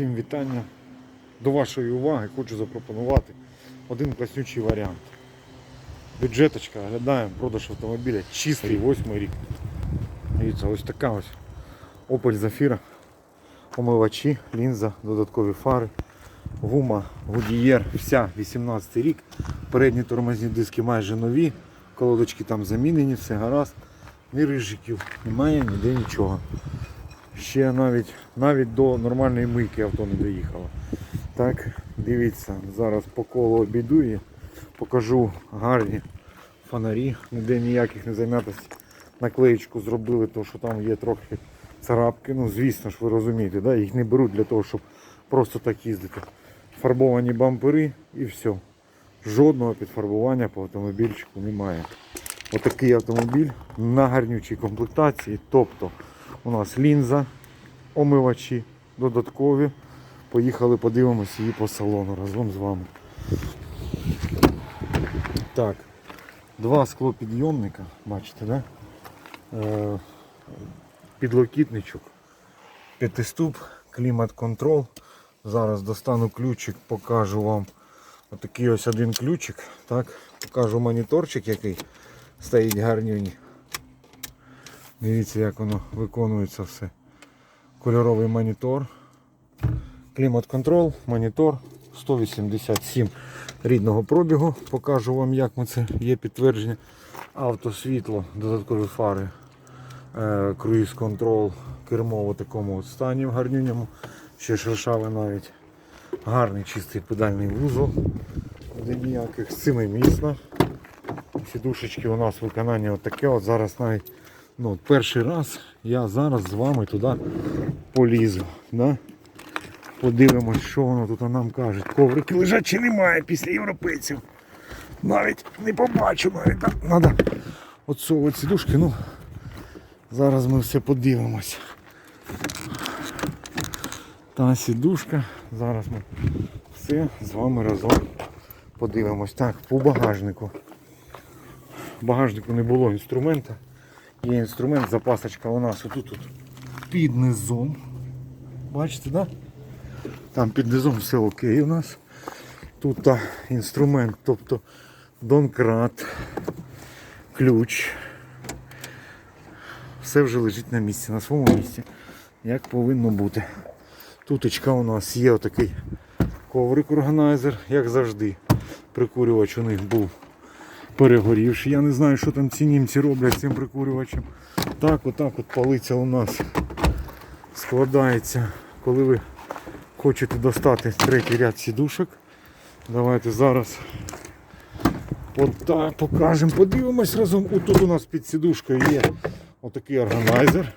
Всім вітання. До вашої уваги хочу запропонувати один класнючий варіант. Бюджеточка, оглядаємо продаж автомобіля, чистий восьмий рік. Дивіться, ось така ось Opel Zafira, омивачі, лінза, додаткові фари, гума, Goodyear, вся 18 рік. Передні тормозні диски майже нові, колодочки там замінені, все гаразд. Ні рижиків, немає ніде нічого. Ще навіть навіть до нормальної мийки авто не доїхало. Так, дивіться, зараз по колу обійду і покажу гарні фонарі, ніде ніяких не зам'ятостей. Наклеєчку зробили, то що там є трохи царапки. Ну, звісно ж, ви розумієте, да? їх не беруть для того, щоб просто так їздити. Фарбовані бампери і все. Жодного підфарбування по автомобільчику немає. Отакий автомобіль на гарнючій комплектації. Тобто у нас лінза, омивачі додаткові. Поїхали, подивимося її по салону разом з вами. Так, два склопідйомника, бачите, да? Е, підлокітничок, п'ятиступ, клімат-контрол. Зараз достану ключик, покажу вам отакий ось один ключик. Так, покажу моніторчик, який стоїть гарнюнь. Дивіться, як воно виконується все. Кольоровий монітор. Клімат-контрол, монітор 187 рідного пробігу. Покажу вам, як ми це є підтвердження. Автосвітло, додаткові фари, е, круїз-контрол, кермо в такому от стані в гарнюньому. Ще шершаве навіть. Гарний чистий педальний вузол. Де ніяких семимісно. Сідушечки у нас виконання отаке. От зараз навіть ну, от перший раз я зараз з вами туди полізу. Да? Подивимось, що воно тут нам каже. Коврики лежать чи немає після європейців. Навіть не побачу, навіть треба отсовувати сідушки. Ну, зараз ми все подивимось. Та сідушка. Зараз ми все з вами разом подивимось. Так, по багажнику. В багажнику не було інструмента. Є інструмент, запасочка у нас отут тут під низом. Бачите, да? Там під низом все окей у нас. Тут та, інструмент, тобто донкрат, ключ. Все вже лежить на місці, на своєму місці, як повинно бути. Туточка у нас є отакий коврик органайзер, як завжди. Прикурювач у них був перегорівший. Я не знаю, що там ці німці роблять з цим прикурювачем. Так, отак от палиця у нас складається, коли ви хочете достати третій ряд сідушок. Давайте зараз от так покажемо, подивимось разом. Отут у нас під сідушкою є отакий органайзер.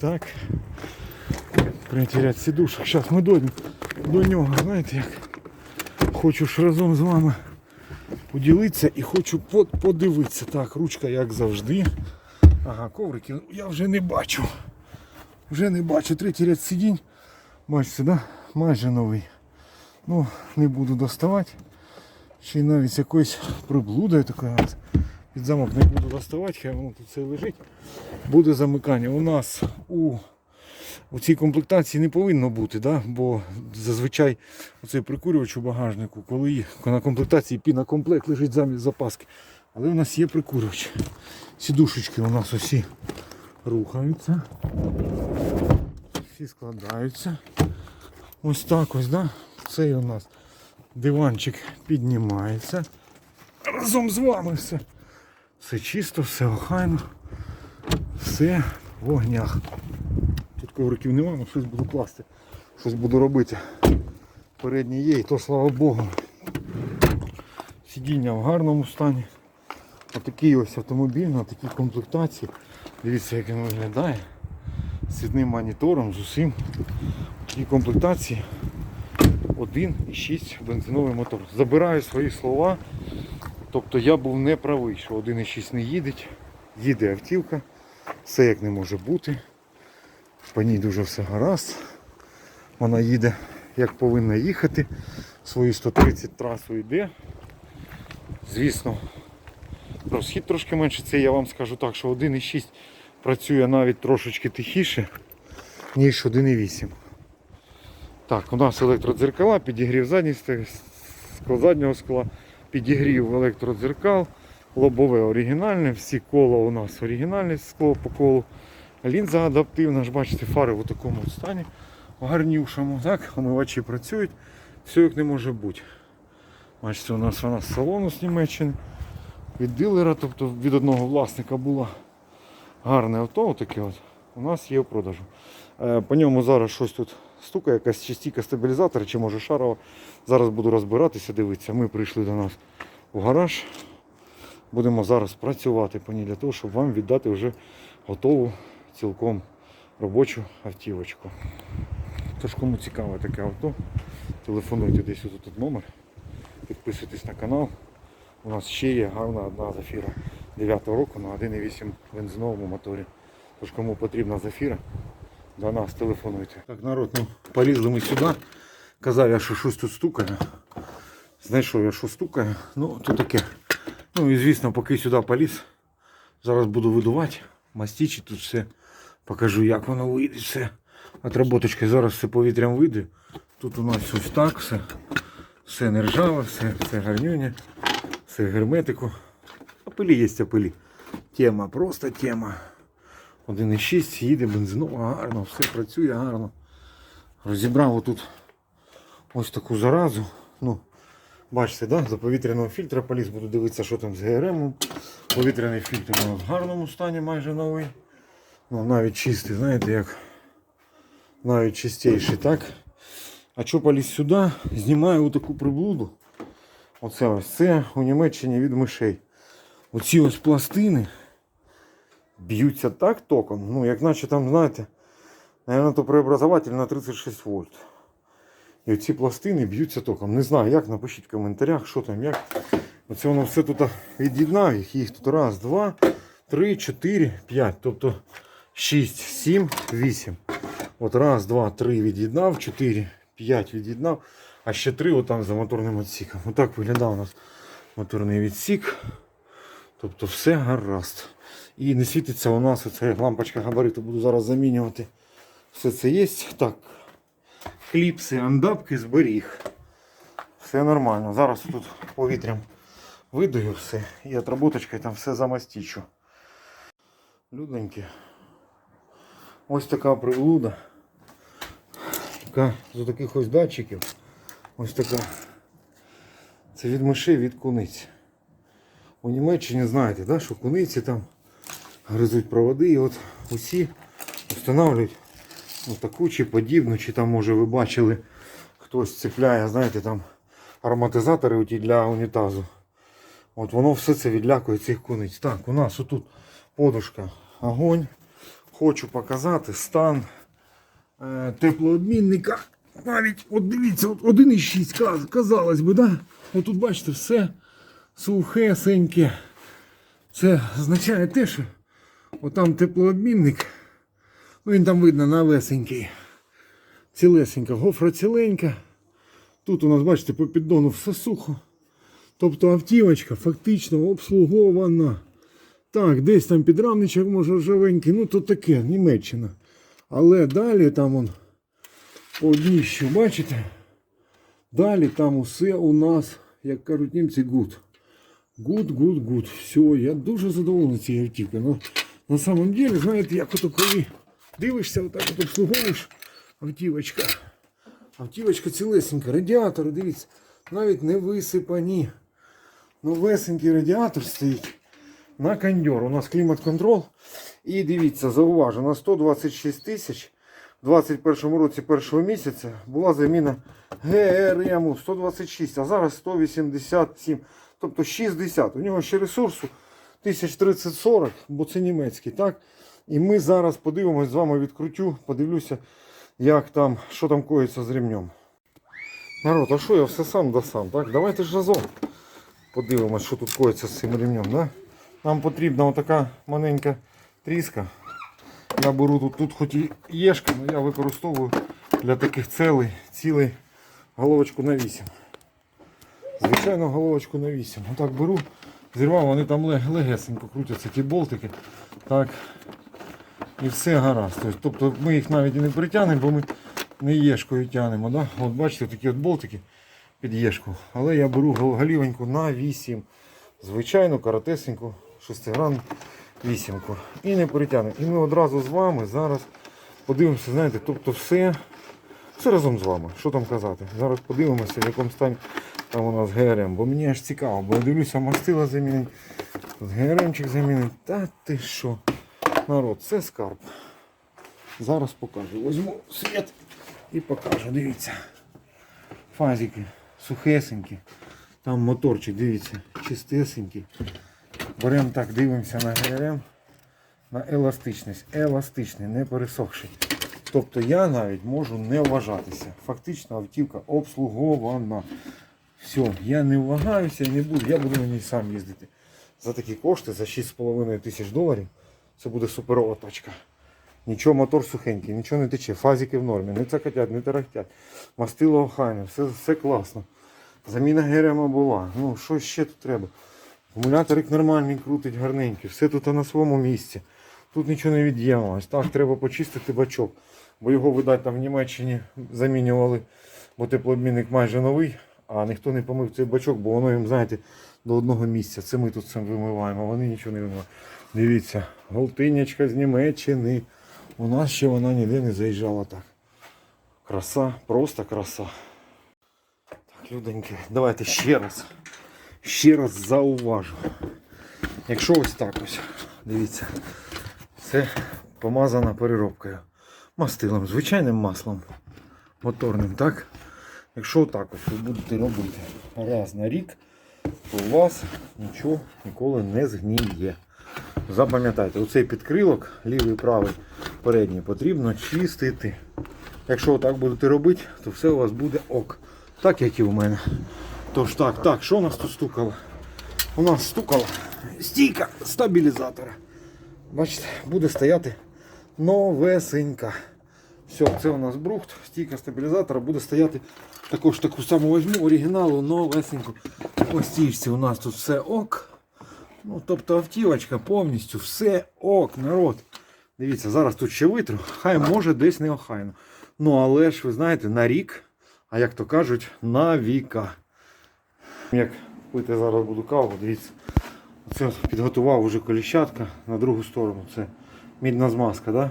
Так. Третій ряд сідушок. Зараз ми до, до нього, знаєте як. Хочу ж разом з вами поділитися і хочу подивитися. Так, ручка як завжди. Ага, коврики я вже не бачу. Вже не бачу. Третій ряд сидінь. Бачите, да? майже новий. Ну, не буду доставати. Ще навіть якоюсь приблудою такою. Під замок не буду доставати, хай воно тут все лежить. Буде замикання. У нас у, у цій комплектації не повинно бути, да? бо зазвичай оцей прикурювач у багажнику, коли на комплектації пінокомплект лежить замість запаски. Але у нас є прикурювач. Сідушечки у нас усі рухаються. Всі складаються. Ось так ось, да? Цей у нас диванчик піднімається. Разом з вами все. Все чисто, все охайно, все в вогнях. Ковриків немає, але щось буду класти, щось буду робити. Передній є, і то слава Богу. Сидіння в гарному стані. Отакий ось автомобіль на такій комплектації. Дивіться, як він виглядає. З одним монітором, з усім. В такій комплектації 1,6 бензиновий мотор. Забираю свої слова. Тобто я був не правий, що 1,6 не їде. Їде автівка. Все як не може бути. По ній дуже все гаразд. Вона їде як повинна їхати. Свої 130 трасу йде. Звісно, розхід трошки менше. Це я вам скажу так, що 1,6 працює навіть трошечки тихіше, ніж 1,8. Так, у нас електродзеркала, підігрів задніх скло заднього скла, підігрів електродзеркал, лобове оригінальне, всі кола у нас оригінальне скло по колу. Лінза адаптивна, ж бачите, фари в такому стані гарнішому. Так, омивачі працюють, все як не може бути. Бачите, у нас вона з салону з Німеччини. Від дилера, тобто від одного власника була гарне авто, таке от, у нас є в продажу. Е, По ньому зараз щось тут стукає, якась частіка стабілізатора чи може шарова. Зараз буду розбиратися, дивитися. Ми прийшли до нас у гараж. Будемо зараз працювати по ній для того, щоб вам віддати вже готову цілком робочу автівочку. Тож кому цікаве таке авто, телефонуйте десь тут, тут номер, підписуйтесь на канал. У нас ще є гарна одна зафіра 9 року на 1,8 бензиновому моторі. Тож кому потрібна зафіра, до нас телефонуйте. Так, народ, ну полізли ми сюди. Казав я, що щось тут стукає. Знайшов я, що стукає. Ну, то таке. Ну і звісно, поки сюди поліз, зараз буду видувати, мастичі тут все. Покажу, як воно вийде все. Отработочкою зараз все повітрям вийде. Тут у нас ось так все. Все не ржаве, все, все гарнюня, все герметику. А пилі є, а пилі. Тема, просто тема. 1,6 їде бензинова, гарно, все працює гарно. Розібрав отут ось таку заразу. Ну, бачите, да? за повітряного фільтра поліз, буду дивитися, що там з ГРМ. Повітряний фільтр у нас в гарному стані, майже новий. Ну, навіть чистий, знаєте, як навіть чистіший, так? А що поліз сюди? Знімаю отаку приблуду. Оце ось це у Німеччині від мишей. Оці ось пластини б'ються так током, ну як наче там, знаєте, наверное, то преобразователь на 36 вольт. І оці пластини б'ються током. Не знаю як, напишіть в коментарях, що там, як. Оце воно все тут від'єднав їх. Їх тут раз, два, три, чотири, п'ять. Тобто 6, 7, 8. От раз, два, три від'єднав, 4, 5 від'єднав, а ще 3 отам за моторним відсіком. Отак виглядав у нас моторний відсік. Тобто все гаразд. І не світиться у нас оця лампочка габариту, буду зараз замінювати. Все це є. Так. Кліпси, андапки зберіг. Все нормально. Зараз тут повітрям видаю все і отработочкою там все замастічу. Людненькі. Ось така приблуда. Така з таких ось датчиків. Ось така. Це від мишей, від куниць. У Німеччині знаєте, да, що куниці там гризуть проводи і от усі встановлюють таку чи подібну, чи там може ви бачили хтось цепляє, знаєте, там ароматизатори оті для унітазу. От воно все це відлякує цих куниць. Так, у нас отут подушка, огонь. Хочу показати стан е, теплообмінника. Навіть от дивіться, от 1,6 каз- казалось би, да? От тут бачите, все сухесеньке. Це означає те, що отам теплообмінник, ну він там видно навесенький. Цілесенька, гофра ціленька. Тут у нас, бачите, по піддону все сухо. Тобто автівочка фактично обслугована. Так, десь там підрамничок може ржавенький, ну то таке, Німеччина. Але далі там он по дніщу, бачите? Далі там усе у нас, як кажуть німці, гуд. Гуд, гуд, гуд. Все, я дуже задоволений цією автівкою. Ну, на самом деле, знаєте, як ото коли дивишся, отак от обслуговуєш автівочка. Автівочка цілесенька, радіатори, дивіться, навіть не висипані. Новесенький радіатор стоїть на кондьор. У нас клімат-контрол. І дивіться, зауважу, на 126 тисяч в 21 році першого місяця була заміна ГРМу 126, а зараз 187. Тобто 60. У нього ще ресурсу 1030-40, бо це німецький. так? І ми зараз подивимось з вами відкрутю, подивлюся, як там, що там коїться з ремнем. Народ, а що я все сам да сам, так? Давайте ж разом подивимось, що тут коїться з цим ремнем. Да? Нам потрібна отака маленька тріска. Я беру тут, тут хоч і єшка, але я використовую для таких целей цілий головочку на 8. Звичайно, головочку на 8. Отак беру, зірвав, вони там лег- легесенько крутяться, ті болтики. Так. І все гаразд. Тобто ми їх навіть і не притягнемо, бо ми не єшкою тянемо. Да? От бачите, такі от болтики під єшку. Але я беру галівеньку на 8. Звичайну, коротесеньку, шестигранну вісімку. І не перетягнемо. І ми одразу з вами зараз подивимося, знаєте, тобто все, все разом з вами. Що там казати? Зараз подивимося, в якому стані там у нас ГРМ. Бо мені аж цікаво, бо я дивлюся, мастила замінить, ГРМчик замінить. Та ти що? Народ, це скарб. Зараз покажу. Возьму світ і покажу. Дивіться. Фазики сухесенькі. Там моторчик, дивіться, чистесенький. Беремо так, дивимося на ГРМ. На еластичність. Еластичний, не пересохший. Тобто я навіть можу не вважатися. Фактично автівка обслугована. Все, я не вважаюся не буду. Я буду на ній сам їздити. За такі кошти, за 6,5 тисяч доларів. Це буде суперова тачка. Нічого, мотор сухенький, нічого не тече, фазики в нормі, не цокотять, не тарахтять. Мастило охайне, все, все класно. Заміна герема була. Ну, що ще тут треба? Акумуляторик нормальний, крутить гарненький, все тут на своєму місці. Тут нічого не від'ємалось. Так, треба почистити бачок. Бо його, видать, там в Німеччині замінювали, бо теплообмінник майже новий, а ніхто не помив цей бачок, бо воно їм, знаєте, до одного місця. Це ми тут цим вимиваємо, вони нічого не вимивають. Дивіться, голтинячка з Німеччини. У нас ще вона ніде не заїжджала так. Краса, просто краса. Так, люденьки, давайте ще раз. Ще раз зауважу. Якщо ось так ось, дивіться, це помазана переробкою. Мастилом, звичайним маслом моторним, так? Якщо так ось ви будете робити раз на рік, то у вас нічого ніколи не згніє. Запам'ятайте, оцей підкрилок, лівий, правий, передній, потрібно чистити. Якщо так будете робити, то все у вас буде ок. Так як і у мене. Тож так, так, що у нас тут стукало? У нас стукала стійка стабілізатора. Бачите, буде стояти новесенька. Все, це у нас брухт, стійка стабілізатора буде стояти. Також таку саму візьму, оригіналу, новесеньку. По стійці у нас тут все ок. Ну, тобто автівочка повністю все ок, народ. Дивіться, зараз тут ще витру, хай може десь не охайно. Ну, але ж ви знаєте, на рік, а як то кажуть, на віка. Як пити зараз буду каву, дивіться. Це підготував уже коліщатка на другу сторону. Це мідна змазка, да?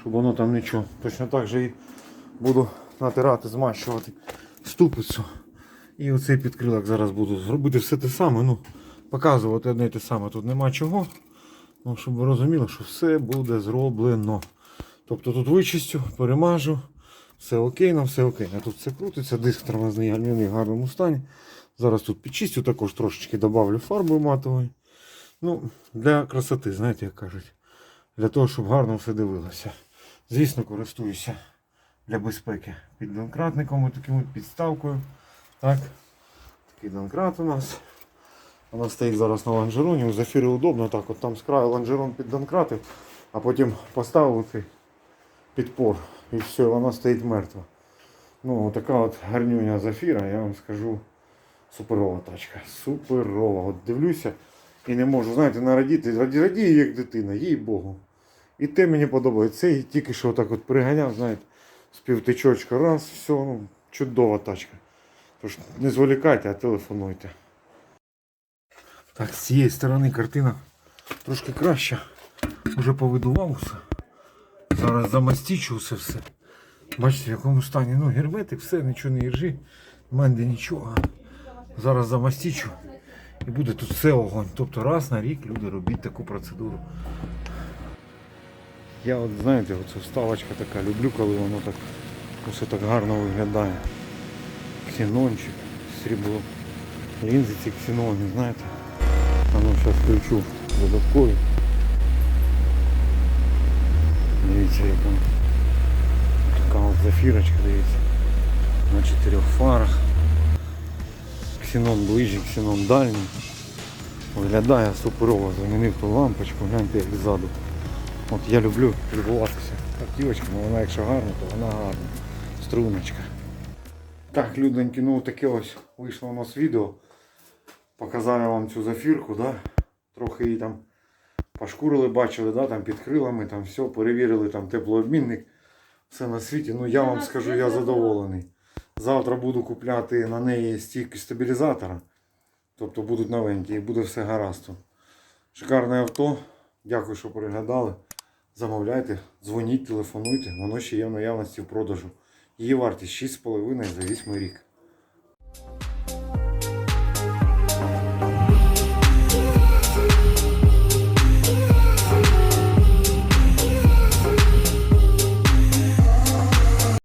щоб воно там нічого. Точно так же і буду натирати, змащувати ступицю. І оцей підкрилок зараз буду зробити все те саме. Ну, показувати одне і те саме. Тут нема чого. Ну, щоб ви розуміли, що все буде зроблено. Тобто тут вичистю, перемажу, все окейно, все окейно. Тут все крутиться, диск тормозний гальмівний в гарному стані. Зараз тут підчистю, також трошечки добавлю фарби матової. Ну, для красоти, знаєте, як кажуть. Для того, щоб гарно все дивилося. Звісно, користуюся для безпеки піддонкратником, і таким підставкою. Так. Такий донкрат у нас. Вона стоїть зараз на лонжероні. У зафіри удобно так. От там з краю лонжерон під донкратив, а потім поставив цей підпор. І все, вона стоїть мертва. Ну, така от гарнюня зафіра, я вам скажу. Суперова тачка. Суперова. От дивлюся і не можу, знаєте, нарадіти. Раді- Радію як дитина, їй Богу. І те мені подобається. Це тільки що так от приганяв, знаєте, з півтичочка, раз, все, ну, чудова тачка. Тож не зволікайте, а телефонуйте. Так, з цієї сторони картина трошки краща. Уже повидував усе. Зараз замастічу усе все. Бачите, в якому стані. Ну, герметик, все, нічого не іржи. Менде нічого. Зараз замастічу. І буде тут все огонь. Тобто раз на рік люди робіть таку процедуру. Я от знаєте, оця вставочка така, люблю, коли воно так все так гарно виглядає. Ксенончик, срібло. Лінзи ці ксенони, знаєте. Ну зараз включу додаткові. Дивіться, яка така от зафірочка. На чотирьох фарах. Ксенон ближчий, ксенон дальній. Виглядає суперово, замінив ту лампочку, гляньте як ззаду. От я люблю любуватися автівочками, вона якщо гарна, то вона гарна. Струночка. Так, люденьки, ну таке ось вийшло у нас відео. Показав я вам цю зафірку, да? трохи її там пошкурили, бачили, да? там під крилами, там все, перевірили там теплообмінник. все на світі. Ну я вам скажу, я задоволений. Завтра буду купляти на неї стійки стабілізатора. Тобто будуть новенькі і буде все гаразд. Шикарне авто. Дякую, що переглядали. Замовляйте, дзвоніть, телефонуйте. Воно ще є в наявності в продажу. Її вартість 6,5 за 8 рік.